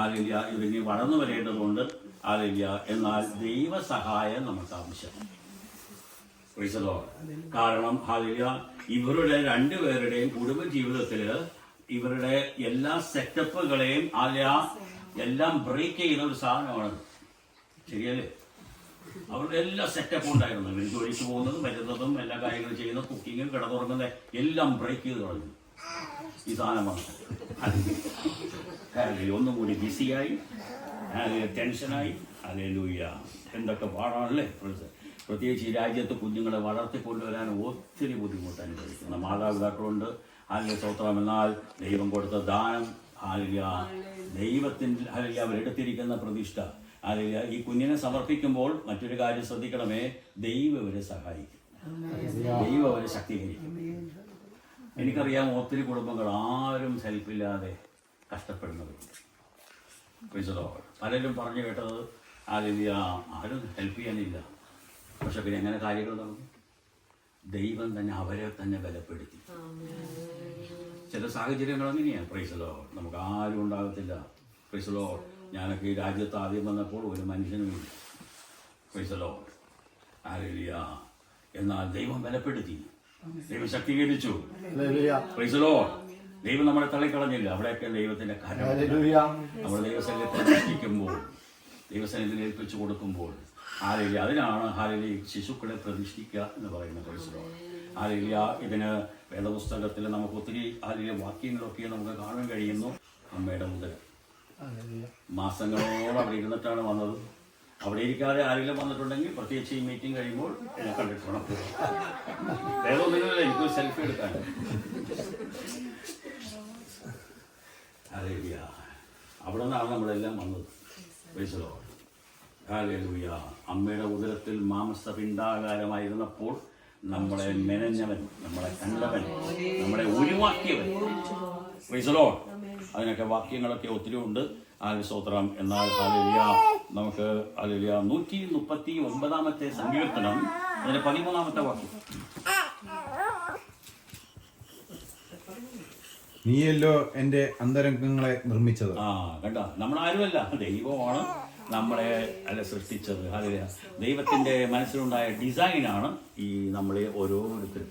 ആലില്ല ഇതിന് വളർന്നു വരേണ്ടതുകൊണ്ട് ആലില്ല എന്നാൽ ദൈവസഹായം നമുക്ക് Praise കാരണം ഹാലിയ ഇവരുടെ രണ്ടുപേരുടെയും കുടുംബ ജീവിതത്തിൽ ഇവരുടെ എല്ലാ സെറ്റപ്പുകളെയും ആലിയ എല്ലാം ബ്രേക്ക് ചെയ്യുന്ന ഒരു സാധനമാണ് ശരിയല്ലേ? അവരുടെ എല്ലാ സെറ്റപ്പും ഉണ്ടായിരുന്നു. ഇവർ ജോലിക്ക് പോകുന്നതും വരുന്നതും എല്ലാ കാര്യങ്ങളും ചെയ്യുന്ന കുക്കിങ്ങും കിടന്നുറങ്ങുന്ന എല്ലാം ബ്രേക്ക് ചെയ്ത് തുടങ്ങി ഈ സാധനമാണ് ഒന്നും കൂടി ബിസിയായി ടെൻഷനായി. അല്ലെ ലൂയ്യ എന്തൊക്കെ പാടാണല്ലേ? പ്രത്യേകിച്ച് ഈ രാജ്യത്ത് കുഞ്ഞുങ്ങളെ വളർത്തിക്കൊണ്ടുവരാൻ ഒത്തിരി ബുദ്ധിമുട്ട് അനുഭവിക്കുന്ന. മാതാപിതാക്കളുണ്ട്. ഹാലിയ സ്തോത്രം. എന്നാൽ ദൈവം കൊടുത്ത ദാനം ഹാലിയ ദൈവത്തിന്റെ അല്ലെങ്കിൽ അവരെടുത്തിരിക്കുന്ന പ്രതിഷ്ഠ. അല്ലെങ്കിൽ ഈ കുഞ്ഞിനെ സമർപ്പിക്കുമ്പോൾ മറ്റൊരു കാര്യം ശ്രദ്ധിക്കണമേ. ദൈവം അവരെ സഹായിക്കും. ദൈവം അവരെ ശക്തീകരിക്കും. എനിക്കറിയാം ഒത്തിരി കുടുംബങ്ങൾ ആരും ഹെൽപ്പില്ലാതെ കഷ്ടപ്പെടുന്നവരുണ്ട് വിശദോ. പലരും പറഞ്ഞു കേട്ടത് ആലില്ല ആരും ഹെൽപ്പ് ചെയ്യാനില്ല. പക്ഷെ പിന്നെ എങ്ങനെ കാര്യങ്ങൾ നടന്നു ദൈവം തന്നെ അവരെ തന്നെ ബലപ്പെടുത്തി. ചില സാഹചര്യങ്ങൾ അങ്ങനെയാണ് പ്രൈസലോ നമുക്ക് ആരും ഉണ്ടാകത്തില്ല. പ്രൈസലോ ഞാനൊക്കെ ഈ രാജ്യത്ത് ആദ്യം വന്നപ്പോൾ ഒരു മനുഷ്യനുമില്ല പ്രൈസലോ ആരില്ല എന്നാൽ ദൈവം ബലപ്പെടുത്തി. ദൈവം ശക്തീകരിച്ചു. പ്രൈസലോ ദൈവം നമ്മളെ തള്ളിക്കളഞ്ഞില്ല. അവിടെയൊക്കെ ദൈവത്തിന്റെ കരം. നമ്മൾ ദൈവസന്നിധത്തെ പ്രതിഷ്ഠിക്കുമ്പോൾ ദൈവസന്നിധിയിൽ ഏൽപ്പിച്ചു കൊടുക്കുമ്പോൾ ഹാലലി അതിനാണ് ഹാലലി ശിശുക്കളെ പ്രതിഷ്ഠിക്കുക എന്ന് പറയുന്ന പരിസരം ഹാലലിയ ഇതിന് വേദപുസ്തകത്തിൽ നമുക്ക് ഒത്തിരി ഹാലലിയ വാക്യങ്ങളൊക്കെ നമുക്ക് കാണാൻ കഴിയുന്നു. അമ്മയുടെ മുതൽ. മാസങ്ങളോളം അവിടെ ഇരുന്നിട്ടാണ് വന്നത്. അവിടെ ഇരിക്കാതെ ആരെങ്കിലും വന്നിട്ടുണ്ടെങ്കിൽ പ്രത്യേകിച്ച് ഈ മീറ്റിംഗ് കഴിയുമ്പോൾ എന്നെ കണ്ടിട്ടുണ്ട് വേറെ ഒന്നുമില്ല എനിക്ക് സെൽഫി എടുക്കാൻ. ഹല്ലേലൂയ. അവിടെ നിന്നാണ് നമ്മളെല്ലാം വന്നത്. Praise hallelujah. അമ്മയുടെ ഉദരത്തിൽ മാംസപിണ്ടാകാരമായിരുന്നപ്പോൾ നമ്മളെ മെനഞ്ഞവൻ നമ്മളെ കണ്ടവൻ നമ്മളെ ഒഴിവാക്കിയവൻ Lord. അതിനൊക്കെ വാക്യങ്ങളൊക്കെ ഒത്തിരി ഉണ്ട്. ആദ്യ സ്തോത്രം. എന്നാൽ ഹാലേലിയ നമുക്ക് ഹാലേലിയ നൂറ്റി മുപ്പത്തി ഒമ്പതാമത്തെ സങ്കീർത്തനം. അതിന്റെ പതിമൂന്നാമത്തെ വാക്യം. നീയല്ലോ എന്റെ അന്തരംഗങ്ങളെ നിർമ്മിച്ചത്. ആ കണ്ട? നമ്മളാരുമല്ല. ദൈവമാണ് നമ്മളെ അല്ല സൃഷ്ടിച്ചത്. അതെ ദൈവത്തിന്റെ മനസ്സിലുണ്ടായ ഡിസൈനാണ് ഈ നമ്മളെ ഓരോരുത്തരും.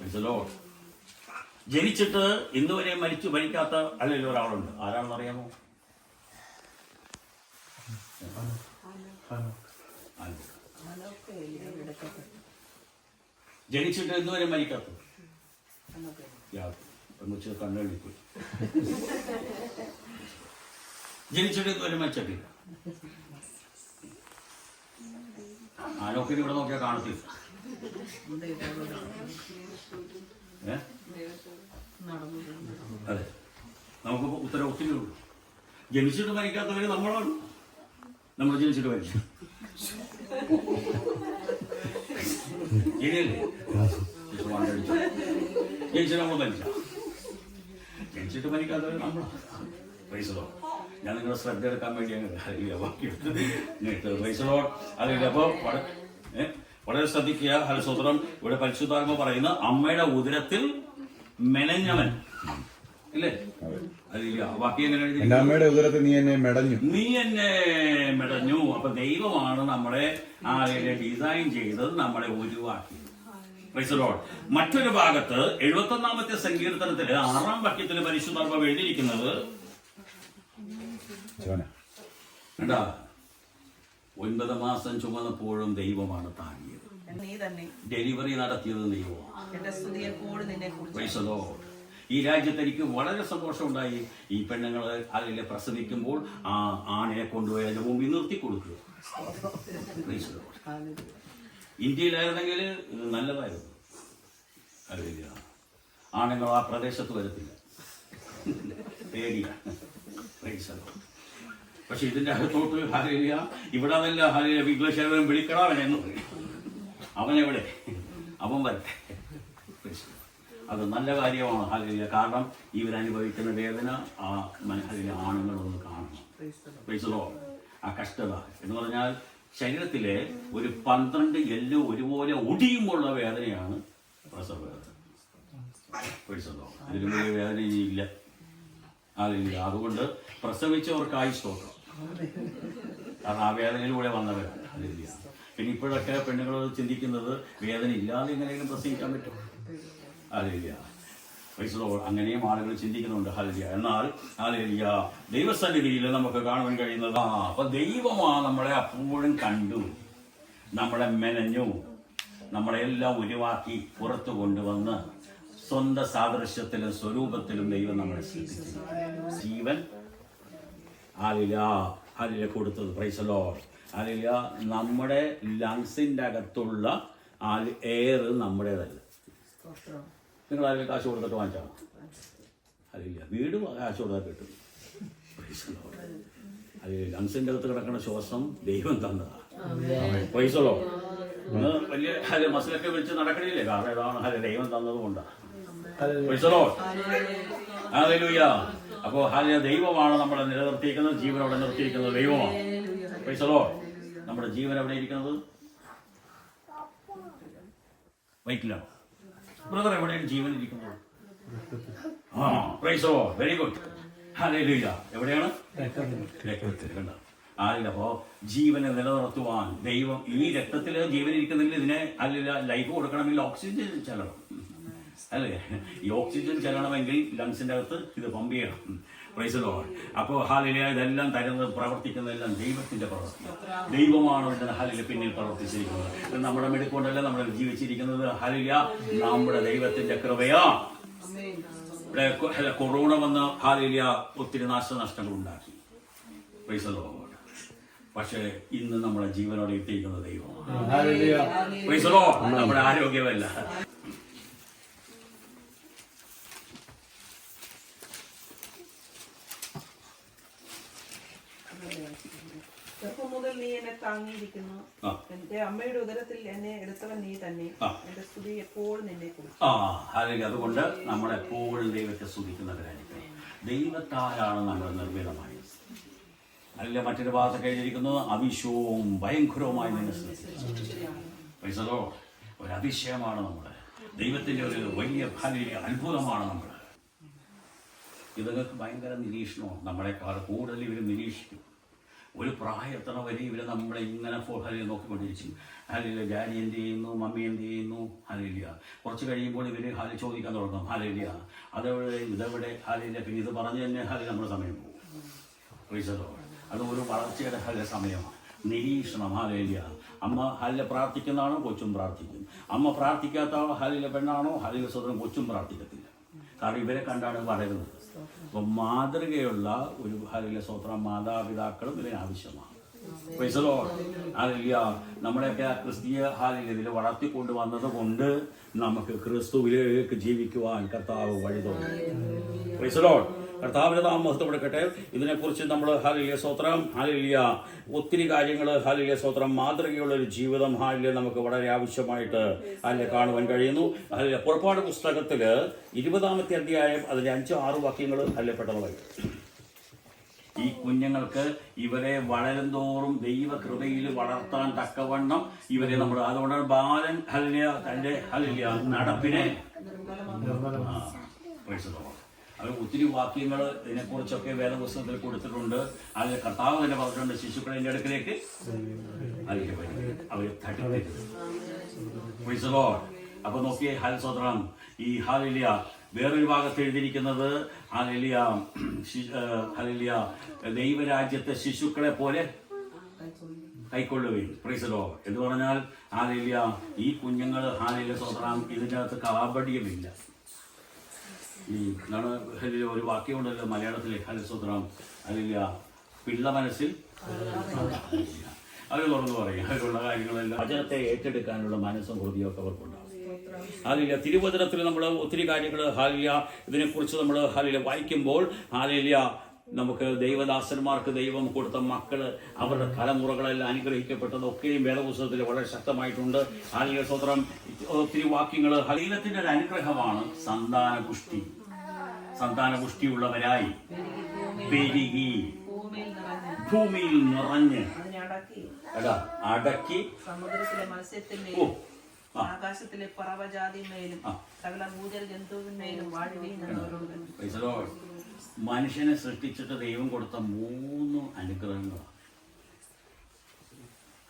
മനസ്സിലോ ജനിച്ചിട്ട് ഇന്നുവരെ മരിച്ചു മരിക്കാത്ത അല്ലെങ്കിൽ ഒരാളുണ്ട്. ആരാണെന്ന് അറിയാമോ? ജനിച്ചിട്ട് ഇന്നുവരെ മരിക്കാത്ത. പെൺകുച്ച് കണ്ണുകളിപ്പോയി ജനിച്ചിട്ട് ഇതുവരെ മെച്ചപ്പില്ല ആനൊക്കെ ഇവിടെ നോക്കിയാൽ കാണത്തില്ല. അതെ. നമുക്ക് ഉത്തരം ഒത്തിരി ഉള്ളൂ. ജനിച്ചിട്ട് മരിക്കാത്തവര് നമ്മളാണ്. നമ്മൾ ജനിച്ചിട്ട് മരിച്ചു. ശരിയല്ലേ. ജനിച്ചിട്ട് നമ്മൾ മരിച്ച. ജനിച്ചിട്ട് മരിക്കാത്തവർ നമ്മൾ പൈസലോ ഞാൻ നിങ്ങളുടെ ശ്രദ്ധ എടുക്കാൻ വേണ്ടി അങ്ങ് ബാക്കി പൈസലോ അതില്ല അപ്പോൾ വളരെ ശ്രദ്ധിക്കുക. ഹലസൂത്രം ഇവിടെ പരിശുദ്ധാത്മ പറയുന്ന അമ്മയുടെ ഉദരത്തിൽ മെനഞ്ഞവൻ. അല്ലേ അതില്ല ബാക്കി എങ്ങനെ അമ്മയുടെ ഉദരത്തിൽ നീ എന്നെ മെടഞ്ഞു. നീ എന്നെ മെടഞ്ഞു. അപ്പൊ ദൈവമാണ് നമ്മളെ ആ ഡിസൈൻ ചെയ്തത് നമ്മളെ ഒഴിവാക്കിയത്. മറ്റൊരു ഭാഗത്ത് എഴുപത്തി ഒന്നാമത്തെ സങ്കീർത്തനത്തിൽ ആറാം വാക്യത്തിൽ പരിശുദ്ധാത്മ എഴുതിയിരിക്കുന്നത്. കണ്ടാ? ഒൻപത് മാസം ചുമന്നപ്പോഴും ദൈവമാണ് താങ്ങിയത്. നീ തന്നെ. ഡെലിവറി നടത്തിയത് ദൈവമാണ്. ഈ രാജ്യത്ത് എനിക്ക് വളരെ സന്തോഷമുണ്ടായി ഈ പെണ്ണുങ്ങൾ അതിലെ പ്രസവിക്കുമ്പോൾ ആ ആണിനെ കൊണ്ടുപോയി അതിന്റെ മുമ്പിൽ നിർത്തി കൊടുക്കുക. ഇന്ത്യയിലായിരുന്നെങ്കിൽ ഇത് നല്ലതായിരുന്നു. അറിയില്ല ആണുങ്ങൾ ആ പ്രദേശത്ത് വരത്തില്ല. പേടിയ. പക്ഷെ ഇതിന്റെ അകത്തോട്ട് ഹരിയ ഇവിടെ അതല്ല ഹരിയ വിഗ്ലശേവൻ വിളിക്കണം എന്ന് പറയും. അവനെവിടെ? അവൻ വരട്ടെ. അത് നല്ല കാര്യമാണ് ഹലിയ കാരണം ഇവരനുഭവിക്കുന്ന വേദന ആ ഹലിയ ആണുങ്ങളൊന്ന് കാണണം. ആ കഷ്ടത എന്ന് പറഞ്ഞാൽ ശരീരത്തിലെ ഒരു പന്ത്രണ്ട് എല്ല് ഒരുപോലെ ഒടിയുമ്പോഴുള്ള വേദനയാണ് പ്രസവ വേദന. അതിലും വലിയ വേദന ഇനിയില്ല അതില്ല അതുകൊണ്ട് പ്രസവിച്ചവർക്കായി സ്തോത്രം. കാരണം ആ വേദനയിലൂടെ വന്നവരാണ് അതില്ല പിന്നെ ഇപ്പോഴൊക്കെ പെണ്ണുങ്ങൾ ചിന്തിക്കുന്നത് വേദന ഇല്ലാതെ എങ്ങനെയെങ്കിലും പ്രസവിക്കാൻ പറ്റും. അതില്ല അങ്ങനെയും ആളുകൾ ചിന്തിക്കുന്നുണ്ട്. ഹലിയ എന്നാൽ ഹലിയ ദൈവസന്നിധിയിൽ നമുക്ക് കാണുവാൻ കഴിയുന്നത്. ആ അപ്പൊ ദൈവമാ നമ്മളെ അപ്പോഴും കണ്ടു. നമ്മളെ മെനഞ്ഞു. നമ്മളെല്ലാം ഉരുവാക്കി പുറത്തു കൊണ്ടുവന്ന് സ്വന്തം സാദൃശ്യത്തിലും സ്വരൂപത്തിലും ദൈവം നമ്മളെ സൃഷ്ടിച്ചു. ജീവൻ. ആലില ആലില കൊടുത്തത്. പ്രൈസലോ ആലില നമ്മുടെ ലങ്സിന്റെ അകത്തുള്ള ആ എയർ നമ്മുടേതല്ല. നിങ്ങൾ ആരെങ്കിലും കാശ് കൊടുത്തിട്ട് വാങ്ങിച്ചാണോ അറിയില്ല വീട് കാശ് കൊടുത്താൽ കിട്ടും. അത് ലങ്സിന്റെ അകത്ത് കിടക്കുന്ന ശ്വാസം ദൈവം തന്നതാണ് പൈസളോ ഇന്ന് വലിയ അല്ല മസിലൊക്കെ വിളിച്ച് നടക്കണില്ലേ? കാരണം ഇതാണ് ഹല ദൈവം തന്നത് കൊണ്ടാണ് പൈസളോ ഹാലൂയ അപ്പോ ഹാലിയ ദൈവമാണ് നമ്മളെ നിലനിർത്തിയിരിക്കുന്നത്. ജീവൻ അവിടെ നിർത്തിയിരിക്കുന്നത് ദൈവമാണ്. പൈസളോ നമ്മുടെ ജീവൻ എവിടെ ഇരിക്കുന്നത്? വൈറ്റിലാണ് ബ്രദർ എവിടെയാണ് ജീവൻ ഇരിക്കുന്നത് ആ പ്രൈസോ വെരി ഗുഡ് ഹാലൂയ എവിടെയാണ്? രക്തത്തിൽ. അപ്പോ ജീവനെ നിലനിർത്തുവാൻ ദൈവം ഈ രക്തത്തിൽ ജീവൻ ഇരിക്കുന്നെങ്കിൽ ഇതിനെ അല്ല ലൈഫ് കൊടുക്കണമെങ്കിൽ ഓക്സിജൻ ചെല്ലണം. അല്ലേ? ഈ ഓക്സിജൻ ചെല്ലണമെങ്കിൽ ലങ്സിന്റെ അകത്ത് ഇത് പമ്പ് ചെയ്യണം. പ്രൈസ് ലോഡ് അപ്പോൾ ഹാലിലെ ഇതെല്ലാം തരുന്നത് പ്രവർത്തിക്കുന്നതെല്ലാം ദൈവത്തിന്റെ പ്രവർത്തി ദൈവമാണ് ഇതിന്റെ ഹാലിലെ പിന്നിൽ പ്രവർത്തിച്ചിരിക്കുന്നത്. നമ്മുടെ മെടുക്കൊണ്ടല്ല നമ്മൾ ജീവിച്ചിരിക്കുന്നത്? ഹാലില നമ്മുടെ ദൈവത്തിന്റെ കൃപയാ. ഇവിടെ കൊറോണ വന്ന ഹാലില ഒത്തിരി നാശനഷ്ടങ്ങൾ ഉണ്ടാക്കി പ്രൈസ് ലോഡ് പക്ഷേ ഇന്ന് നമ്മളെ ജീവനോടെ എത്തിയിരിക്കുന്ന ദൈവമാണ്. പ്രൈസ് ലോഡ് നമ്മുടെ ആരോഗ്യമല്ല. ചെറുപ്പം മുതൽ നീ എന്നെ താങ്ങിയിരിക്കുന്നു. എന്റെ അമ്മയുടെ ഉദരത്തിൽ എന്നെ എടുത്തവൻ നീ തന്നെ. എന്റെ സ്തുതി എപ്പോഴും നിന്നെ ആ അല്ലെങ്കിൽ അതുകൊണ്ട് നമ്മളെപ്പോഴും ദൈവത്തെ സ്തുതിക്കുന്നവരായിരിക്കും ദൈവത്താലാണ് നമ്മൾ നിർമ്മിതമായത് അല്ലെങ്കിൽ മറ്റൊരു ഭാഗത്ത് കഴിഞ്ഞിരിക്കുന്നത് അവിശ്വവും ഭയങ്കരവുമായി നിന്നെ പൈസതോ ഒരു അതിശയമാണ് നമ്മുടെ ദൈവത്തിന്റെ ഒരു വലിയ വലിയ അത്ഭുതമാണ് നമ്മൾ ഇതുങ്ങൾക്ക് ഭയങ്കര നിരീക്ഷണമാണ്. നമ്മളെക്കാൾ കൂടുതൽ ഇവർ നിരീക്ഷിക്കും. ഒരു പ്രായത്തണ വരെ ഇവർ നമ്മളെ ഇങ്ങനെ ഹലിൽ നോക്കിക്കൊണ്ടിരിക്കും ഹലില്ല ഡാഡി എന്ത് ചെയ്യുന്നു? മമ്മി എന്ത് ചെയ്യുന്നു? ഹലില്ല കുറച്ച് കഴിയുമ്പോൾ ഇവർ ഹാലി ചോദിക്കാൻ തുടങ്ങും. ഹലില്ല അതെവിടെ? ഇതെവിടെ? ഹലില്ല പിന്നെ ഇത് പറഞ്ഞു തന്നെ ഹലി നമ്മുടെ സമയം പോകും. അത് ഒരു വളർച്ചയുടെ ഹല സമയമാണ്. നിരീക്ഷണം ഹാലേലിയ അമ്മ ഹലിലെ പ്രാർത്ഥിക്കുന്നതാണോ? കൊച്ചും പ്രാർത്ഥിക്കും അമ്മ പ്രാർത്ഥിക്കാത്ത ഹലിലെ പെണ്ണാണോ? ഹലിലെ സ്വതന്ത്രം കൊച്ചും പ്രാർത്ഥിക്കത്തില്ല. കാരണം ഇവരെ കണ്ടാണ് വളരുന്നത് അപ്പോൾ മാതൃകയുള്ള ഒരു ഹലിലെ സ്വത്രം മാതാപിതാക്കളും ഇതിന് ആവശ്യമാണ്. പൈസലോ അതില്ല നമ്മുടെയൊക്കെ ആ ക്രിസ്തീയ ഹാലിൽ ഇതിൽ വളർത്തിക്കൊണ്ട് വന്നത് കൊണ്ട് നമുക്ക് ക്രിസ്തുവിലേക്ക് ജീവിക്കുവാൻ കർത്താവ് വഴി തോന്നി പൈസലോ കർത്താവിന്റെ നാം മഹത്വപ്പെടുക്കട്ടെ ഇതിനെക്കുറിച്ച് നമ്മൾ ഹാലിയ സ്വത്രം ഹാലിയ ഒത്തിരി കാര്യങ്ങൾ ഹാലിയ സ്വത്രം മാതൃകയുള്ള ഒരു ജീവിതം ഹാലിയ നമുക്ക് വളരെ ആവശ്യമായിട്ട് ഹാലിയ കാണുവാൻ കഴിയുന്നു. ഹാലിയ പുറപ്പാട് പുസ്തകത്തിൽ ഇരുപതാമത്തെ അധ്യായം അതിന്റെ അഞ്ചോ ആറ് വാക്യങ്ങൾ ഹല്യപ്പെട്ടതായി ഈ കുഞ്ഞുങ്ങൾക്ക് ഇവരെ വളരും തോറും ദൈവകൃപയിൽ വളർത്താൻ തക്കവണ്ണം ഇവരെ നമ്മൾ അതുകൊണ്ടാണ് ബാലൻ ഹലിയ തന്റെ ഹലിയ നടപ്പിനെ ആ, അത് ഒത്തിരി വാക്യങ്ങൾ ഇതിനെക്കുറിച്ചൊക്കെ വേദപുസ്തകത്തിൽ കൊടുത്തിട്ടുണ്ട്. അതിൽ കർത്താവ് തന്നെ പറഞ്ഞിട്ടുണ്ട് ശിശുക്കളെ എന്റെ അടുക്കിലേക്ക് the Lord. അപ്പൊ നോക്കിയേ ഹാൽ സ്വത്രം. ഈ ഹാലിലിയ വേറൊരു ഭാഗത്ത് എഴുതിയിരിക്കുന്നത് ഹാലിലിയ ഹാലിലിയ ദൈവരാജ്യത്തെ ശിശുക്കളെ പോലെ കൈക്കൊള്ളുകയും. പ്രീസലോ എന്ന് പറഞ്ഞാൽ ഹാലിലിയ ഈ കുഞ്ഞുങ്ങൾ ഹാലിലിയ സ്വത്രം ഇതിനകത്ത് കാപട്യമില്ല ഹലിലിയ ഒരു വാക്യമുണ്ടല്ലോ മലയാളത്തിലെ ഹലി സ്വത്രം. ഹാലിലിയ പിള്ള മനസ്സിൽ അത് തുറന്നു പറയും. അതിലുള്ള കാര്യങ്ങളെല്ലാം. വചനത്തെ ഏറ്റെടുക്കാനുള്ള മനസ്സും ഹൃദയമൊക്കെ അവർക്കുണ്ടാവും. ഹാലില്ല തിരുവചനത്തിൽ നമ്മൾ ഒത്തിരി കാര്യങ്ങൾ ഹാലില്ല ഇതിനെക്കുറിച്ച് നമ്മൾ ഹാലില്ല വായിക്കുമ്പോൾ ഹാലില്ല നമുക്ക് ദൈവദാസന്മാർക്ക് ദൈവം കൊടുത്ത മക്കൾ അവരുടെ തലമുറകളെല്ലാം അനുഗ്രഹിക്കപ്പെട്ടതൊക്കെയും വേദപുസ്തകത്തിൽ വളരെ ശക്തമായിട്ടുണ്ട്. ഹാലിയ സ്വത്രം. ഒത്തിരി വാക്യങ്ങൾ ഹലീലത്തിന്റെ ഒരു അനുഗ്രഹമാണ് സന്താന പുഷ്ടി സന്താന പുഷ്ടിയുള്ളവരായി പെരുകി ഭൂമിയിൽ നിറഞ്ഞ് എടാ അടക്കി. സമുദ്രത്തിലെ മത്സ്യത്തിന്മേലും ആകാശത്തിലെ പറവജാതിന്മേലും. സകല ഭൂജല ജന്തുവിന്മേലും വാഴുകയും. മനുഷ്യനെ സൃഷ്ടിച്ചിട്ട് ദൈവം കൊടുത്ത മൂന്ന് അനുഗ്രഹങ്ങളാണ്.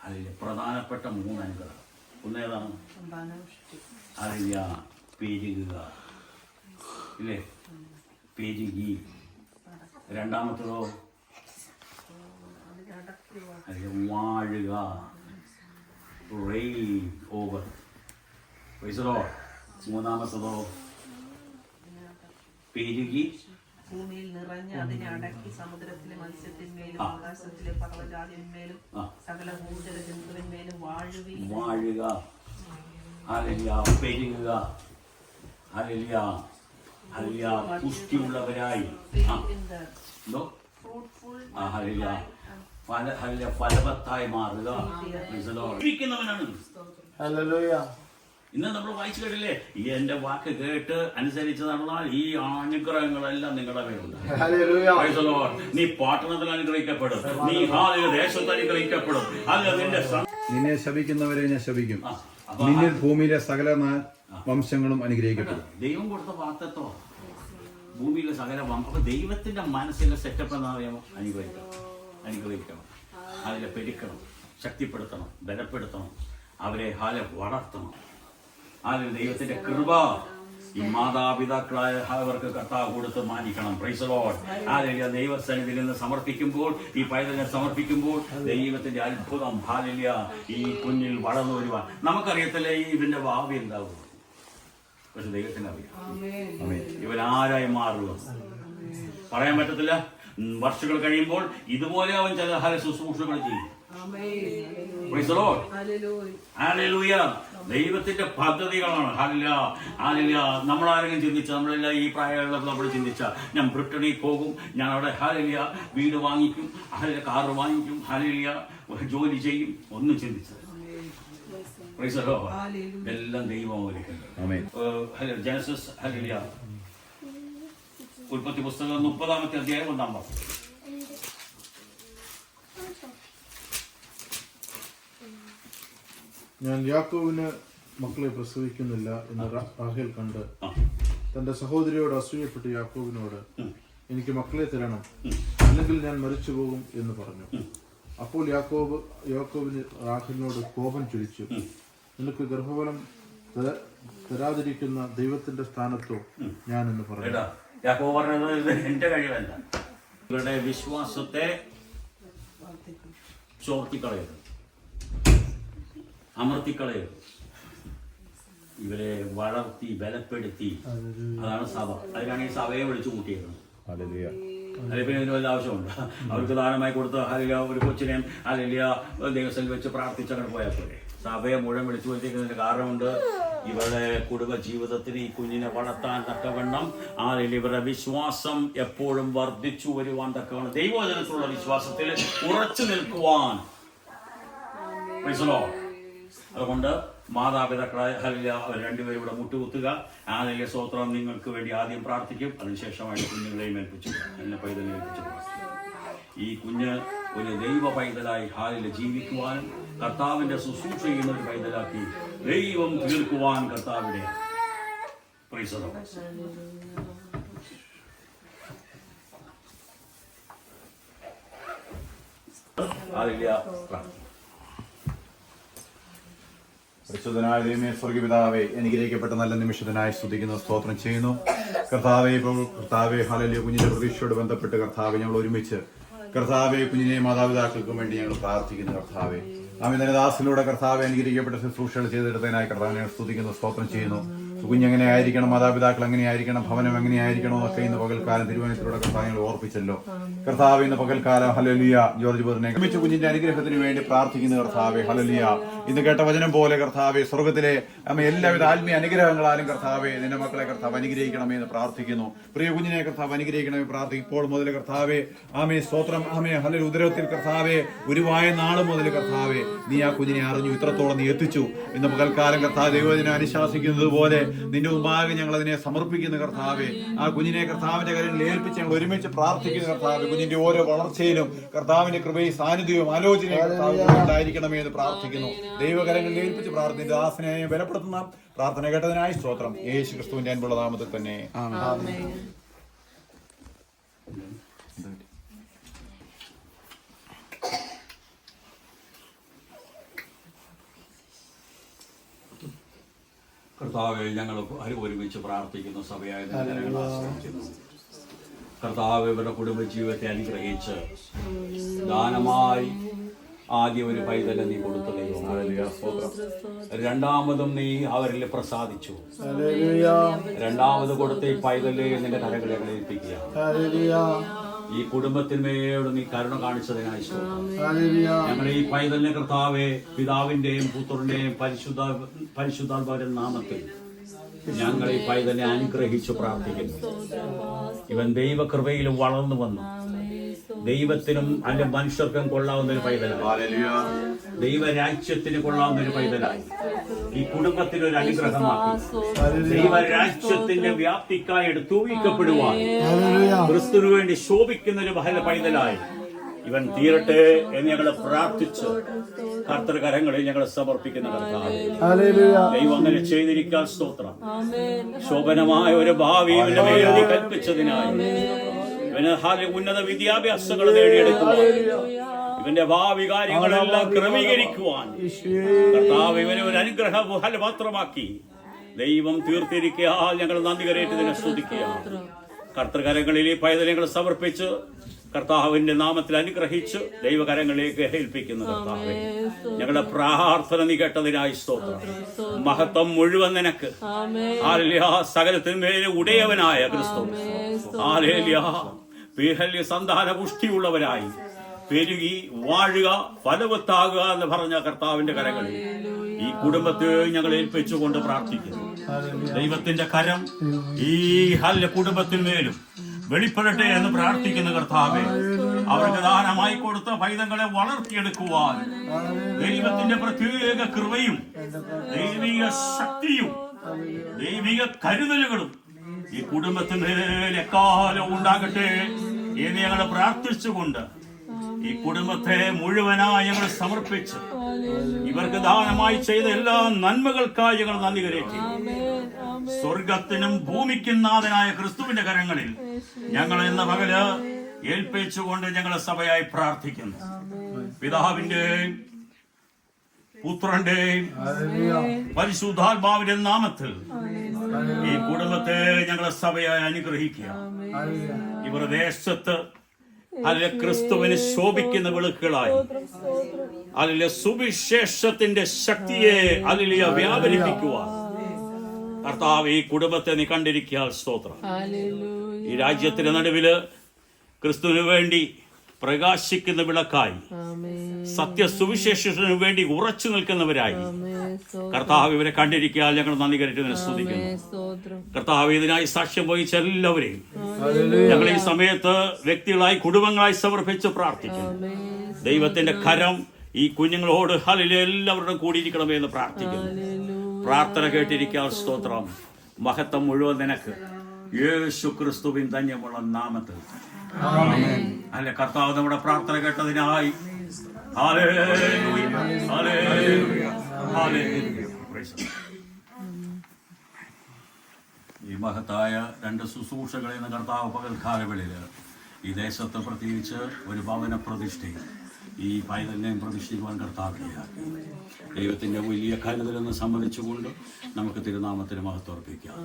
അതിൽ പ്രധാനപ്പെട്ട മൂന്ന് അനുഗ്രഹം. ഒന്നേതാണ് അറിയ പെരുകുക. ഇല്ലേ? പെരുകി രണ്ടാമത്തതോ? വാഴുക. Reign over. പൈസറോ മൂന്നാമത്തതോ? പെരുകി ഭൂമിയിൽ നിറഞ്ഞ് അതിനെ അടക്കി സമുദ്രത്തിലെ മത്സ്യത്തിന്മേലും ആകാശത്തിലെ പർവജാതിന്മേലും സകല ഭൂചര ജന്തുവിന്മേലും വാഴുക. വാഴുക പെരുകുക അലലിയ പുഷ്ടിയുള്ളവരായി. ആ. എന്തോ? ആ ഹലിയ ഫല ഹലിയ ഫലവത്തായി മാറുക. ജീവിക്കുന്നവനാണ് ഇന്ന് നമ്മൾ വായിച്ചു കേട്ടില്ലേ? ഈ എന്റെ വാക്ക് കേട്ട് അനുസരിച്ച് നടന്നാൽ ഈ അനുഗ്രഹങ്ങളെല്ലാം നിങ്ങളുടെ പേരുണ്ട് നീ പാട്ടണത്തിൽ അനുഗ്രഹിക്കപ്പെടും. നീ ദേശത്ത് അനുഗ്രഹിക്കപ്പെടും. അല്ല നിന്റെ നിന്നെ ശപിക്കുന്നവരെ ഞാൻ ശപിക്കും. നിന്നിൽ ഭൂമിയിലെ സകല വംശങ്ങളും അനുഗ്രഹിക്കപ്പെടും. ദൈവം കൊടുത്ത വാർത്തത്തോ? ഭൂമിയിലെ സകല അപ്പൊ ദൈവത്തിന്റെ മനസ്സിലെ സെറ്റപ്പ് എന്താ പറയുമ്പോൾ അനുഗ്രഹിക്കണം. അനുഗ്രഹിക്കണം. അതിനെ പെരുക്കണം. ശക്തിപ്പെടുത്തണം. ബലപ്പെടുത്തണം. അവരെ ഹാലെ വളർത്തണം. അതിൽ ദൈവത്തിന്റെ കൃപ. ഈ മാതാപിതാക്കളായ അവർക്ക് കർത്താവ് കൊടുത്ത് മാനിക്കണം. പ്രൈസലോട്ട് ആരെങ്കിലും ദൈവസന്നിധിയിൽ നിന്ന് സമർപ്പിക്കുമ്പോൾ ഈ പൈതലിനെ സമർപ്പിക്കുമ്പോൾ ദൈവത്തിന്റെ അത്ഭുതം. ഹാലില്ല ഈ കുഞ്ഞിൽ വളർന്നു വരുവാൻ. നമുക്കറിയത്തില്ല ഈ ഇതിന്റെ ഭാവി എന്താവും പക്ഷെ ദൈവത്തിന് അറിയാം. ഇവൻ ആരായി മാറുക പറയാൻ പറ്റത്തില്ല. വർഷങ്ങൾ കഴിയുമ്പോൾ ഇതുപോലെ അവൻ ചില ഹര ശുശ്രൂഷകൾ ചെയ്യും. ദൈവത്തിന്റെ പദ്ധതികളാണ്. ഹാലില്ല നമ്മൾ നമ്മളാരെങ്കിലും ചിന്തിച്ച നമ്മളെല്ലാം ഈ പ്രായമുള്ള നമ്മൾ ചിന്തിച്ച ഞാൻ ബ്രിട്ടനിൽ പോകും ഞാൻ അവിടെ ഹാലില്ല വീട് വാങ്ങിക്കും ഹാലില്ല കാറ് വാങ്ങിക്കും ഹാലില്ല ജോലി ചെയ്യും. ഒന്നും ചിന്തിച്ചത്. എല്ലാം ദൈവം ഒരുക്കുന്നത് ആമേൻ ജനസസ് ഹലിയ ഉൽപ്പത്തി പുസ്തകം മുപ്പതാമത്തെ അധ്യായം ഒന്നാം വാക്യം. ഞാൻ യാക്കോവിന് മക്കളെ പ്രസവിക്കുന്നില്ല എന്ന് റാഹേൽ കണ്ട് തന്റെ സഹോദരിയോട് അസൂയപ്പെട്ട് യാക്കോവിനോട് എനിക്ക് മക്കളെ തരണം അല്ലെങ്കിൽ ഞാൻ മരിച്ചു പോകും എന്ന് പറഞ്ഞു. അപ്പോൾ യാക്കോബ് യാക്കോബിന് റാഹേലിനോട് കോപം ചൊരിച്ചു. നിനക്ക് ഗർഭഫലം തരാതിരിക്കുന്ന ദൈവത്തിന്റെ സ്ഥാനത്തോ ഞാൻ എന്ന് പറഞ്ഞു യാക്കോ പറഞ്ഞത് ഇത് എന്റെ കഴിവല്ല. ഇവരുടെ വിശ്വാസത്തെ ചോർത്തിക്കളയരുത്. അമർത്തിക്കളയരുത്. ഇവരെ വളർത്തി ബലപ്പെടുത്തി. അതാണ് സഭ. അതിനാണ് ഈ സഭയെ വിളിച്ചു കൂട്ടിയിരുന്നത് അല്ലെങ്കിൽ ഇതിന് വല്ല ആവശ്യമുണ്ട്? അവർക്ക് ദാനമായി കൊടുത്ത് അല്ലെങ്കിൽ ഒരു കൊച്ചിനെയും അല്ലെങ്കിൽ ദൈവസ്ഥയിൽ വെച്ച് പ്രാർത്ഥിച്ച് അങ്ങനെ പോയാൽ പോലെ സഭയെ മുഴുവൻ വിളിച്ചു വരുത്തിക്കുന്നതിന് കാരണമുണ്ട്. ഇവരുടെ കുടുംബ ജീവിതത്തിന് ഈ കുഞ്ഞിനെ വളർത്താൻ തക്കവണ്ണം ആരിൽ ഇവരുടെ വിശ്വാസം എപ്പോഴും വർദ്ധിച്ചു വരുവാൻ തക്കവണ്ണം ദൈവവചനത്തിലുള്ള വിശ്വാസത്തിൽ ഉറച്ചു നിൽക്കുവാൻ. മനസ്സിലോ. അതുകൊണ്ട് മാതാപിതാക്കളായ ഹലില രണ്ടുപേരും ഇവിടെ മുട്ടുകുത്തുക. ആലിയ സ്വത്രം നിങ്ങൾക്ക് വേണ്ടി ആദ്യം പ്രാർത്ഥിക്കും. അതിനുശേഷമായിട്ട് കുഞ്ഞുങ്ങളെയും ഏൽപ്പിച്ചു. എന്നെ പൈതലിനെ ഏൽപ്പിച്ചു. ഈ കുഞ്ഞ് ഒരു ദൈവ പൈതലായി ഹാലിൽ ജീവിക്കുവാനും കർത്താവിന്റെ ശുശ്രൂഷ ചെയ്യുന്ന ഒരു പൈതലാക്കി ദൈവം തീർക്കുവാൻ കർത്താവിടെ പ്രീസതം പ്രാർത്ഥന പരിശുദ്ധനായ ദൈവമേ സ്വർഗപിതാവേ അനുഗ്രഹിക്കപ്പെട്ട നല്ല നിമിഷത്തിനായി സ്തുതിക്കുന്ന സ്തോത്രം ചെയ്യുന്നു. കർത്താവെ കർത്താവെ ഹലലിയ കുഞ്ഞിന്റെ പ്രതീക്ഷയോട് ബന്ധപ്പെട്ട് കർത്താവെ ഞങ്ങൾ ഒരുമിച്ച് കർത്താവെ കുഞ്ഞിനെ മാതാപിതാക്കൾക്കും വേണ്ടി ഞങ്ങൾ പ്രാർത്ഥിക്കുന്നു കർത്താവെ. ആമിതന ദാസിലൂടെ കർത്താവെ അനുഗ്രഹിക്കപ്പെട്ട ശുശ്രൂഷകൾ ചെയ്തെടുത്തതിനായി കർത്താവിനെ സ്തുതിക്കുന്നു സ്തോത്രം ചെയ്യുന്നു. കുഞ്ഞെങ്ങനെ ആയിരിക്കണം മാതാപിതാക്കൾ എങ്ങനെയായിരിക്കണം ഭവനം എങ്ങനെയായിരിക്കണം എന്നൊക്കെ ഇന്ന് പകൽക്കാലം തിരുവനന്തപുരത്തിലൂടെ കർത്താവിനെ ഓർപ്പിച്ചല്ലോ. കർത്താവ് ഇന്ന് പകൽക്കാലം ഹലലിയ ജോർജ് ബോറിനെ ഒരുമിച്ച് കുഞ്ഞിന്റെ അനുഗ്രഹത്തിന് വേണ്ടി പ്രാർത്ഥിക്കുന്ന കർത്താവെ ഹലലിയ ഇന്ന് കേട്ട വചനം പോലെ കർത്താവെ സ്വർഗത്തിലെ അമ്മ എല്ലാവിധ ആത്മീയ അനുഗ്രഹങ്ങളാലും കർത്താവെ നിന്റെ മക്കളെ കർത്താവ് അനുഗ്രഹിക്കണമേ എന്ന് പ്രാർത്ഥിക്കുന്നു. പ്രിയ കുഞ്ഞിനെ കർത്താവ് അനുഗ്രഹിക്കണമേ പ്രാർത്ഥിക്കും ഇപ്പോൾ മുതൽ കർത്താവെ ആമേ സ്തോത്രം ആമേ ഹലൽ ഉദരത്തിൽ കർത്താവെ ഉരുവായ നാൾ മുതൽ കർത്താവെ നീ ആ കുഞ്ഞിനെ അറിഞ്ഞു ഇത്രത്തോളം നീ എത്തിച്ചു. ഇന്ന് പകൽക്കാലം കർത്താവ് ദൈവത്തിനെ അനുശാസിക്കുന്നത് പോലെ നിന്റെ മുമ്പാകെ ഞങ്ങൾ അതിനെ സമർപ്പിക്കുന്ന കർത്താവെ. ആ കുഞ്ഞിനെ കർത്താവിന്റെ കരങ്ങളിൽ ഏൽപ്പിച്ച് ഞങ്ങൾ ഒരുമിച്ച് പ്രാർത്ഥിക്കുന്ന കർത്താവ്. കുഞ്ഞിന്റെ ഓരോ വളർച്ചയിലും കർത്താവിന്റെ കൃപയും സാന്നിധ്യവും ആലോചനയും കർത്താവ് ഉണ്ടായിരിക്കണമേ എന്ന് പ്രാർത്ഥിക്കുന്നു. ദൈവകരങ്ങളിൽ ഏൽപ്പിച്ച് പ്രാർത്ഥിച്ച് ദാസനെ ബലപ്പെടുത്തുന്ന പ്രാർത്ഥന കേട്ടതിനായി സ്തോത്രം. യേശു ക്രിസ്തുവിന്റെ അൻപുള്ള നാമത്തിൽ തന്നെ. കർത്താവെ ഞങ്ങൾ ഒരുമിച്ച് പ്രാർത്ഥിക്കുന്ന സഭയായ ആശ്രയിക്കുന്നു. കർത്താവ് ഇവരുടെ കുടുംബജീവിതത്തെ അനുഗ്രഹിച്ച് ദാനമായി ആദ്യം ഒരു പൈതല നീ കൊടുത്ത ദൈവം രണ്ടാമതും നീ അവരിൽ പ്രസാദിച്ചു. രണ്ടാമത് കൊടുത്ത ഈ പൈതലെ നിന്റെ കരകളെ ഏൽപ്പിക്കുക ഈ കുടുംബത്തിന്മേയോട് നീ കരുണ കാണിച്ചതിനായി. ഞങ്ങളുടെ ഈ പൈതലിനെ കർത്താവെ പിതാവിന്റെയും പുത്രന്റെയും പരിശുദ്ധ പരിശുദ്ധാത്മാവിന്റെ നാമത്തിൽ ഞങ്ങൾ ഈ പൈതലിനെ അനുഗ്രഹിച്ചു പ്രാർത്ഥിക്കുന്നു. ഇവൻ ദൈവകൃപയിലും വളർന്നു വന്നു. ദൈവത്തിനും അല്ലെ മനുഷ്യർക്കും കൊള്ളാവുന്ന ഒരു പൈതലായി ദൈവരാജ്യത്തിന് കൊള്ളാവുന്ന ഒരു പൈതലായി ഈ കുടുംബത്തിന് ഒരു അനുഗ്രഹമാക്കി. ദൈവരാജ്യത്തിന്റെ വ്യാപ്തിക്കായി തൂവിക്കപ്പെടുവാൻ ക്രിസ്തുവിന് വേണ്ടി ശോഭിക്കുന്ന ഒരു ബഹല പൈതലായി. ഇവൻ തീരട്ടെ എന്ന് ഞങ്ങൾ പ്രാർത്ഥിച്ച് കർത്തൃകരങ്ങളിൽ ഞങ്ങൾ സമർപ്പിക്കുന്ന കർത്താവ്. ദൈവം അങ്ങനെ ചെയ്തിരിക്കാൻ സ്തോത്രം. ശോഭനമായ ഒരു ഭാവി കൽപ്പിച്ചതിനായി ഇവന് ഉന്നത വിദ്യാഭ്യാസങ്ങൾ നേടിയെടുക്കുവാൻ ഇവന്റെ ഭാവി കാര്യങ്ങളെല്ലാം ക്രമീകരിക്കുവാൻ. കർത്താവ് ഇവനെ ഒരു അനുഗ്രഹ ഫലപാത്രമാക്കി ദൈവം തീർത്തിരിക്കുക ഞങ്ങൾ നന്ദി കരയേറ്റതിനെ ശ്രദ്ധിക്കുക കർത്തൃകരങ്ങളിൽ ഈ പൈതലങ്ങൾ സമർപ്പിച്ച് കർത്താവിന്റെ നാമത്തിൽ അനുഗ്രഹിച്ച് ദൈവകരങ്ങളിലേക്ക് ഏൽപ്പിക്കുന്നു കർത്താവെ. ഞങ്ങളുടെ പ്രാർത്ഥന നീ കേട്ടതിനായി സ്തോത്രം. മഹത്വം മുഴുവൻ നിനക്ക്. ആലിയ സകലത്തിന്മേലെ ഉടയവനായ ക്രിസ്തു. ആലേലിയ പീഹല്യ സന്താന പുഷ്ടിയുള്ളവരായി. പെരുകി വാഴുക ഫലവത്താകുക എന്ന് പറഞ്ഞ കർത്താവിന്റെ കരങ്ങളിൽ ഈ കുടുംബത്തെ ഞങ്ങൾ ഏൽപ്പിച്ചുകൊണ്ട് പ്രാർത്ഥിക്കുന്നു. ദൈവത്തിന്റെ കരം ഈ ഹല്ല കുടുംബത്തിന്മേലും വെളിപ്പെടട്ടെ എന്ന് പ്രാർത്ഥിക്കുന്ന കർത്താവെ അവർക്ക് ദാനമായി കൊടുത്ത പൈതങ്ങളെ വളർത്തിയെടുക്കുവാൻ ദൈവത്തിന്റെ പ്രത്യേക കൃപയും ദൈവിക ശക്തിയും ദൈവിക കരുതലുകളും ഈ കുടുംബത്തിന് എക്കാലം ഉണ്ടാകട്ടെ എന്ന് ഞങ്ങൾ പ്രാർത്ഥിച്ചുകൊണ്ട് ഈ കുടുംബത്തെ മുഴുവനായി ഞങ്ങൾ സമർപ്പിച്ച് ഇവർക്ക് ദാനമായി ചെയ്ത എല്ലാ നന്മകൾക്കായി ഞങ്ങൾ നന്ദി കരയറ്റി സ്വർഗത്തിനും ഭൂമിക്കും നാഥനായ ക്രിസ്തുവിന്റെ കരങ്ങളിൽ ഞങ്ങൾ എന്ന പകൽ ഏൽപ്പിച്ചുകൊണ്ട് ഞങ്ങളെ സഭയായി പ്രാർത്ഥിക്കുന്നു. പിതാവിന്റെ പുത്രന്റെ പരിശുദ്ധാത്മാവിന്റെ നാമത്തിൽ ഈ കുടുംബത്തെ ഞങ്ങളെ സഭയായി അനുഗ്രഹിക്കുക. ഇവർ ദേശത്ത് അല്ല ക്രിസ്തുവിന് ശോഭിക്കുന്ന വിളക്കുകളായി. അതിലെ സുവിശേഷത്തിന്റെ ശക്തിയെ അതിലെ വ്യാപരിപ്പിക്കുവാൻ. കർത്താവ് ഈ കുടുംബത്തെ നീ കണ്ടിരിക്കുക സ്തോത്രം. ഈ രാജ്യത്തിന്റെ നടുവിൽ ക്രിസ്തുവിന് വേണ്ടി പ്രകാശിക്കുന്ന വിളക്കായി. സത്യ സുവിശേഷത്തിനു വേണ്ടി ഉറച്ചു നിൽക്കുന്നവരായി. കർത്താവ് ഇവരെ കണ്ടിരിക്കാൻ ഞങ്ങൾ നന്ദി കരുതുന്നതിനെ സ്തുതിക്കുന്നു. കർത്താവ് ഇതിനായി സാക്ഷ്യം വഹിച്ച എല്ലാവരെയും ഞങ്ങൾ ഈ സമയത്ത് വ്യക്തികളായി കുടുംബങ്ങളായി സമർപ്പിച്ച് പ്രാർത്ഥിക്കുന്നു. ദൈവത്തിന്റെ കരം ഈ കുഞ്ഞുങ്ങളോട് ഹലിൽ എല്ലാവരുടെ കൂടിയിരിക്കണമേ എന്ന് പ്രാർത്ഥിക്കുന്നു. പ്രാർത്ഥന കേട്ടിരിക്കാൻ സ്തോത്രം. മഹത്വം മുഴുവൻ നിനക്ക്. യേശു ക്രിസ്തുവിൻ ധന്യമുള്ള നാമത്തിൽ. അല്ലെ കർത്താവ് നമ്മുടെ പ്രാർത്ഥന കേട്ടതിനായി. ഈ മഹത്തായ രണ്ട് ശുശ്രൂഷകളിൽ നിന്ന് കർത്താവ് പകൽക്കാലങ്ങളിൽ ഈ ദേശത്ത് പ്രത്യേകിച്ച് ഒരു ഭവന പ്രതിഷ്ഠയും ഈ പൈതലിനെയും പ്രതിഷ്ഠിക്കുവാൻ കർത്താവിനെയാക്കി ദൈവത്തിന്റെ വലിയ കരുതലെന്ന് സംബന്ധിച്ചുകൊണ്ട് നമുക്ക് തിരുനാമത്തിന് മഹത്വർപ്പിക്കാം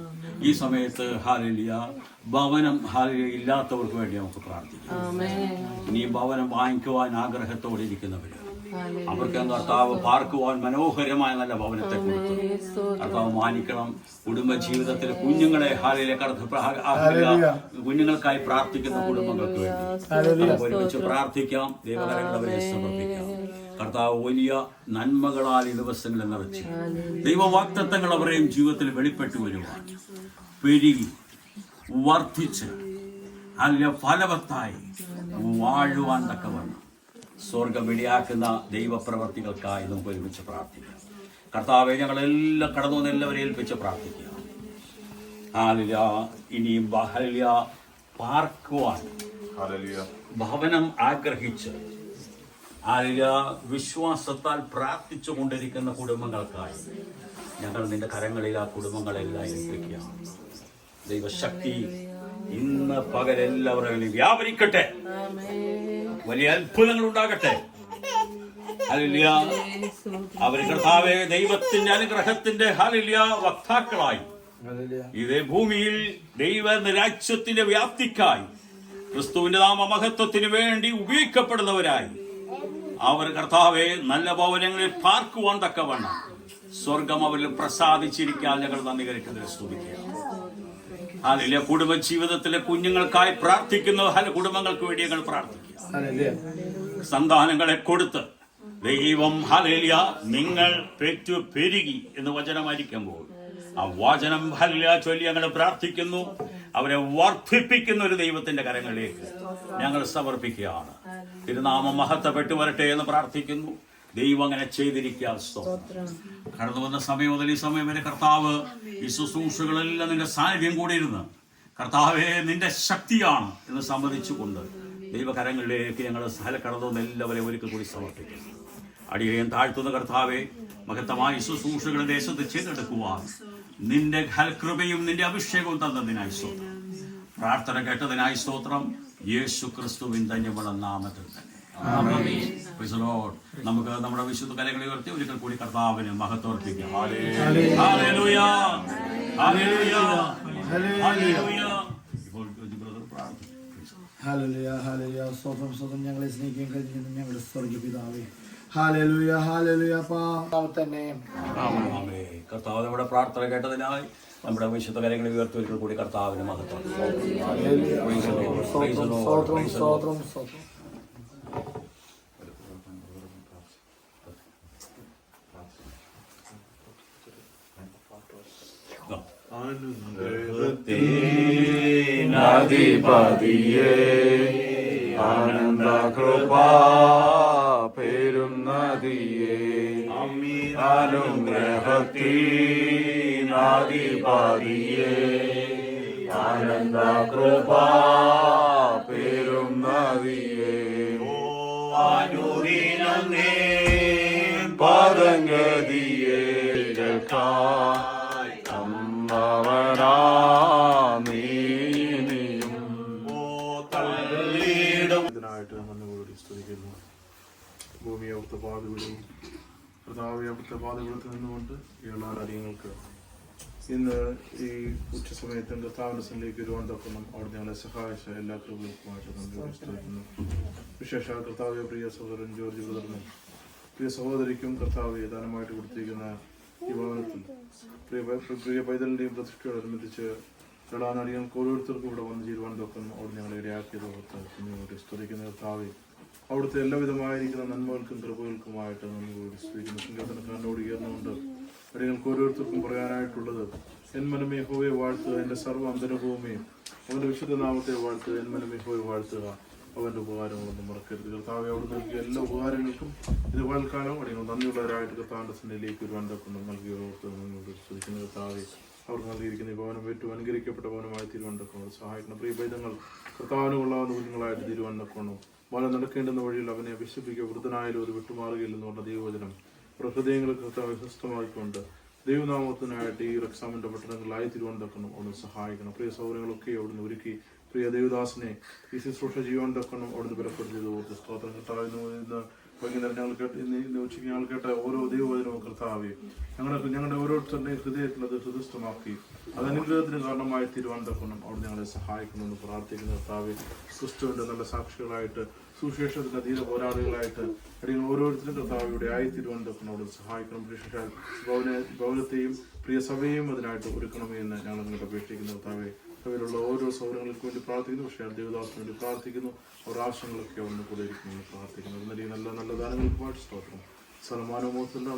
ഈ സമയത്ത് ഹാലിയ ഭവനം ഹാലിയ ഇല്ലാത്തവർക്ക് വേണ്ടി നമുക്ക് പ്രാർത്ഥിക്കാം. ഇനി ഭവനം വാങ്ങിക്കുവാൻ ആഗ്രഹത്തോടെ ഇരിക്കുന്നവര് അവർക്ക് കർത്താവ് പാർക്കുവാൻ മനോഹരമായ നല്ല ഭവനത്തെ കൊടുത്തു. കർത്താവ് മാനിക്കണം. കുടുംബ ജീവിതത്തിൽ കുഞ്ഞുങ്ങളെ ഹാലിലെ കുഞ്ഞുങ്ങൾക്കായി പ്രാർത്ഥിക്കുന്ന കുടുംബങ്ങൾക്ക് വേണ്ടി. ഒരുമിച്ച് പ്രാർത്ഥിക്കാം. ദൈവകരങ്ങളവരെ സമർപ്പിക്കാം. കർത്താവ് വലിയ നന്മകളാൽ ഈ ദിവസങ്ങളിൽ നിറച്ച്. ദൈവവാക്തത്വങ്ങൾ അവരെയും ജീവിതത്തിൽ വെളിപ്പെട്ടു വരുവാൻ. പെരുകി വർദ്ധിച്ച് അതിലെ ഫലവത്തായി വാഴുവാൻ തക്കവണ്ണം. സ്വർഗം വെടിയാക്കുന്ന ദൈവപ്രവർത്തികൾക്കായി നമുക്ക് ഒരുമിച്ച് പ്രാർത്ഥിക്കാം. കർത്താവെ ഞങ്ങളെല്ലാം കടന്നു വന്ന് എല്ലാവരെ ഏൽപ്പിച്ച് പ്രാർത്ഥിക്കുക ആലില ഇനിയും ബഹലിയ പാർക്കുവാൻ ഭവനം ആഗ്രഹിച്ച് ആലില വിശ്വാസത്താൽ പ്രാർത്ഥിച്ചു കൊണ്ടിരിക്കുന്ന കുടുംബങ്ങൾക്കായി ഞങ്ങൾ നിന്റെ കരങ്ങളിൽ ആ കുടുംബങ്ങളെല്ലാം ഏൽപ്പിക്കുക ദൈവശക്തി ഇന്ന് പകലെല്ലാവരും വ്യാപരിക്കട്ടെ. വലിയ അത്ഭുതങ്ങൾ ഉണ്ടാകട്ടെ. ഹലില്ല കർത്താവെ ദൈവത്തിന്റെ അനുഗ്രഹത്തിന്റെ ഹലില്ല വക്താക്കളായി. ഇതേ ഭൂമിയിൽ ദൈവ രാജ്യത്തിന്റെ വ്യാപ്തിക്കായി ക്രിസ്തുവിന്റെ നാമമഹത്വത്തിന് വേണ്ടി ഉപയോഗിക്കപ്പെടുന്നവരായി. അവർ കർത്താവെ നല്ല ഭവനങ്ങളിൽ പാർക്കുവാൻ തക്കവണ്ണം. സ്വർഗം അവരിൽ പ്രസാദിച്ചിരിക്കാൻ ഞങ്ങൾ നന്ദി കഴിക്കുന്നതിൽ സ്തുതിക്കുക അതിലെ കുടുംബ ജീവിതത്തിലെ കുഞ്ഞുങ്ങൾക്കായി പ്രാർത്ഥിക്കുന്ന. ഹല കുടുംബങ്ങൾക്ക് വേണ്ടി ഞങ്ങൾ പ്രാർത്ഥിക്കുക സന്താനങ്ങളെ കൊടുത്ത് ദൈവം ഹലേലിയ നിങ്ങൾ പെറ്റു പെരുകി എന്ന് വചനമായിരിക്കുമ്പോൾ ആ വചനം ഹലിയ ചൊല്ലി ഞങ്ങൾ പ്രാർത്ഥിക്കുന്നു. അവരെ വർദ്ധിപ്പിക്കുന്ന ഒരു ദൈവത്തിന്റെ കരങ്ങളിലേക്ക് ഞങ്ങൾ സമർപ്പിക്കുകയാണ്. തിരുനാമം മഹത്വപ്പെട്ടു വരട്ടെ എന്ന് പ്രാർത്ഥിക്കുന്നു. ദൈവം അങ്ങനെ ചെയ്തിരിക്കുക കടന്നു വന്ന സമയം മുതൽ ഈ സമയം വരെ കർത്താവ് ഈ ശുശ്രൂഷകളെല്ലാം നിന്റെ സാന്നിധ്യം കൂടിയിരുന്ന് കർത്താവെ നിന്റെ ശക്തിയാണ് എന്ന് സമ്മതിച്ചുകൊണ്ട് ദൈവകരങ്ങളിലേക്ക് ഞങ്ങൾ സ്ഥല കടന്നു എല്ലാവരെയും ഒരിക്കൽ കൂടി സമർപ്പിക്കുന്നു. അടിയേയും താഴ്ത്തുന്ന കർത്താവെ മഹത്തമായ ശുശ്രൂഷകളെ ദേശത്ത് ചെയ്തെടുക്കുവാൻ നിന്റെ ഹൽകൃപയും നിന്റെ അഭിഷേകവും തന്നതിനായി സ്തോത്രം. പ്രാർത്ഥന കേട്ടതിനായി സ്തോത്രം. യേശു ക്രിസ്തുവിൻ ധന്യമുള്ള നാമത്തിൽ തന്നെ. നമുക്ക് നമ്മുടെ വിശുദ്ധ കലകളെ ഉയർത്തി ഒരിക്കൽ കൂടി കർത്താവിന് പ്രാർത്ഥിക്കും ഹാലലുയ ഹാലലുയ സ്വതം സ്വതം ഞങ്ങളെ സ്നേഹിക്കാൻ കഴിഞ്ഞു ഞങ്ങളുടെ സ്വർഗ പിതാവേ. ഹാലലുയ ഹാലലുയ പാ. തന്നെ കർത്താവ് നമ്മുടെ പ്രാർത്ഥന കേട്ടതിനായി നമ്മുടെ വിശുദ്ധ കാര്യങ്ങൾ ഉയർത്തി കൂടി കർത്താവിന് മഹത്വം. നദിപതിയേ ആനന്ദ കൃപ പേരും നദിയേ നാദിപാദിയെ ആനന്ദ കൃപാ പേരും നദിയേ അനുദിനം പാദങ്ങതിയേ പദങ്കതിയേ കേൾക്കായി കർത്താവെ അവിടുത്തെ പാതവിടത്ത് നിന്നുകൊണ്ട് ഈ എല്ലാ കാര്യങ്ങൾക്ക് ഇന്ന് ഈ ഉച്ചസമയത്തും കർത്താവിന്റെ സന്നിധിക്ക് വരുവാൻ തക്കണം അവിടെ ഞങ്ങളെ സഹായിച്ച എല്ലാ കൃപകൾക്കുമായിട്ട് നന്ദി വിശ്വസിക്കുന്നു വിശേഷ കർത്താവ്യ പ്രിയ സഹോദരൻ ജോർജ് ബ്രദറിനും പ്രിയ സഹോദരിക്കും കർത്താവ് ദാനമായിട്ട് കൊടുത്തിരിക്കുന്ന ഈ ഭവനത്തിൽ പ്രിയ പ്രിയ പൈതലിന്റെയും പ്രതിഷ്ഠയോടനുബന്ധിച്ച് ഘടാനടികൾക്ക് ഓരോരുത്തർക്കും ഇവിടെ വന്ന് ചേരുവാൻ തൊക്കും അവിടെ ഞങ്ങളെ ഇടയാക്കിയത് ഓർത്ത് സ്തുതിക്കുന്ന കർത്താവെ. അവിടുത്തെ എല്ലാവിധമായിരിക്കുന്ന നന്മകൾക്കും കൃപകൾക്കുമായിട്ട് നന്ദി കൂടി സിംഹത്തിന് കണ്ണോട് ഉയർന്നുകൊണ്ട് അടികൾക്ക് ഓരോരുത്തർക്കും പറയാനായിട്ടുള്ളത് എൻ മനമേ ഹോവെ വാഴ്ത്തുക എന്റെ സർവ അന്തരഭൂമിയും. അവന്റെ വിശുദ്ധനാമത്തെ വാഴ്ത്തുക എൻ മനമേ ഹോവെ വാഴ്ത്തുക. അവന്റെ ഉപകാരങ്ങളൊന്നും മറക്കരുത്. കർത്താവെ അവിടെ നൽകിയ എല്ലാ ഉപകാരങ്ങൾക്കും ഇത് പകൽക്കാലം അടികൾ നന്ദിയുള്ളവരായിട്ട് കർത്താവിന്റെ സിനിലേക്ക് ഒരു തൊക്കൊണ്ട് നൽകിയ ഓർത്ത് നിന്നോട് സ്തുതിക്കുന്ന. കർത്താവെ അവർ നൽകിയിരിക്കുന്ന ഈ ഭവനം ഏറ്റവും അനുകരിക്കപ്പെട്ട ഭവനമായി തിരുവനന്തപുരം സഹായിക്കണം. പ്രിയ പൈതങ്ങൾ കർത്താവിന് കൊള്ളാവുന്ന കുഞ്ഞുങ്ങളായിട്ട് തിരുവനന്തപുരം മല നടക്കേണ്ടുന്ന വഴിയിൽ അവനെ അഭിഷേപിക്കുക വൃദ്ധനായാലും അത് പറഞ്ഞ ദൈവവചനം അവരുടെ ഹൃദയങ്ങളെ കർത്താവ് സ്വസ്ഥമാക്കിക്കൊണ്ട് ദൈവനാമത്തിനായിട്ട് ഈ റക്സാമിന്റെ പട്ടണങ്ങളിലായി തിരുവനന്തപുരം അവിടുന്ന് സഹായിക്കണം. പ്രിയ സൗകര്യങ്ങളൊക്കെ അവിടുന്ന് ഒരുക്കി. പ്രിയ ദേവദാസിനെ ഈ ശുശ്രൂഷ തക്കണം അവിടുന്ന് ബലപ്പെടുത്തിയത് ഓർത്ത് സ്തോത്രം. കിട്ടാവുന്നു ഇന്ന് വൈകുന്നേരം ഞങ്ങൾ കേട്ട് ഇന്ന് ഉച്ചയ്ക്ക് ഞങ്ങൾ കേട്ട ഓരോ ദൈവവചനവും കർത്താവെ ഞങ്ങളുടെ ഞങ്ങളുടെ ഓരോരുത്തരുടെയും ഹൃദയത്തിൽ അത് ഹൃദയസ്ഥമാക്കി. അത് അനുഗ്രഹത്തിന് കാരണമായി തിരുവനന്തപുരം അവിടെ ഞങ്ങളെ സഹായിക്കണമെന്ന് പ്രാർത്ഥിക്കുന്ന കർത്താവെ. ക്രിസ്തുവിന്റെ നല്ല സാക്ഷികളായിട്ട് സുവിശേഷത്തിന്റെ ധീര പോരാളികളായിട്ട് അല്ലെങ്കിൽ ഓരോരുത്തരും കർത്താവിയുടെ ആയി തിരുവനന്തപുരം അവിടെ സഹായിക്കണം. വിശേഷാൽ ഭവന ഭവനത്തെയും പ്രിയ സഭയെയും അതിനായിട്ട് ഒരുക്കണമേ എന്ന് ഞങ്ങൾ നിങ്ങളുടെ അപേക്ഷിക്കുന്ന. കർത്താവെ സഭയിലുള്ള ഓരോ സൗകര്യങ്ങൾക്ക് വേണ്ടി പ്രാർത്ഥിക്കുന്നു. പക്ഷേ ദേവദാസിന് വേണ്ടി പ്രാർത്ഥിക്കുന്നു. അവർ ആവശ്യങ്ങളൊക്കെ ഒന്ന് കൂടെ ഇരിക്കുന്നു പ്രാർത്ഥിക്കുന്നു. നല്ല നല്ല നല്ല നല്ല ദാനങ്ങൾക്കുമായിട്ട് സ്തോത്രം. സലമാനമോത്തെല്ലാം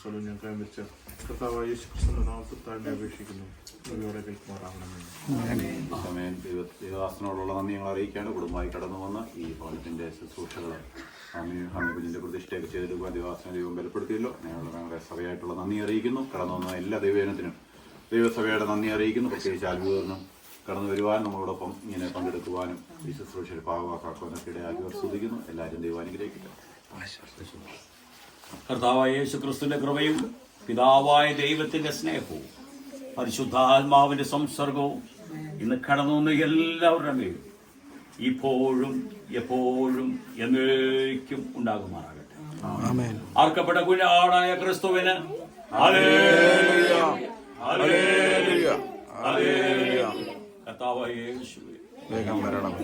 സ്വലം ഞാൻ വെച്ച കർത്താവായ യേശു ക്രിസ്തുവിന്റെ നാമത്തിൽ താഴ്മ അപേക്ഷിക്കുന്നു ദൈവദാസനോടുള്ള നന്ദി ഞങ്ങൾ അറിയിക്കാണ് കുടുംബമായി കടന്നു വന്ന ഈ ഭവനത്തിന്റെ ശുശ്രൂഷകൾ സ്വാമി ഹാമി കുഞ്ഞിന്റെ പ്രതിഷ്ഠയൊക്കെ ചെയ്തെടുക്കുവാൻ ദൈവദാസനെ ദൈവം ബലപ്പെടുത്തിയല്ലോ. ഞങ്ങളുടെ സഭയായിട്ടുള്ള നന്ദി അറിയിക്കുന്നു. കടന്നു വന്ന എല്ലാ ദൈവജനത്തിനും ദൈവസഭയുടെ നന്ദി അറിയിക്കുന്നു. പ്രത്യേകിച്ച് അത്ഭുതനും കടന്നു വരുവാനും നമ്മളോടൊപ്പം ഇങ്ങനെ പങ്കെടുക്കുവാനും ഈ ശുശ്രൂഷയുടെ ഭാഗമാക്കാക്കുവാനൊക്കെ ഇടയാക്കി ശ്രദ്ധിക്കുന്നു എല്ലാവരും ദൈവം അനുഗ്രഹിക്കട്ടെ. കർത്താവായ യേശു ക്രിസ്തുവിന്റെ കൃപയും പിതാവായ ദൈവത്തിന്റെ സ്നേഹവും പരിശുദ്ധാത്മാവിന്റെ സംസർഗവും ഇന്ന് കടന്നു വന്ന എല്ലാവരുടെ മേലും ഇപ്പോഴും എപ്പോഴും എന്നേക്കും ഉണ്ടാകുമാറാകട്ടെ ആർക്കപ്പെട്ട കുഞ്ഞാടായ ക്രിസ്തുവിന് ഹല്ലേലൂയ. ഹല്ലേലൂയ. ഹല്ലേലൂയ. കർത്താവായ യേശുവേ വേഗം വരണം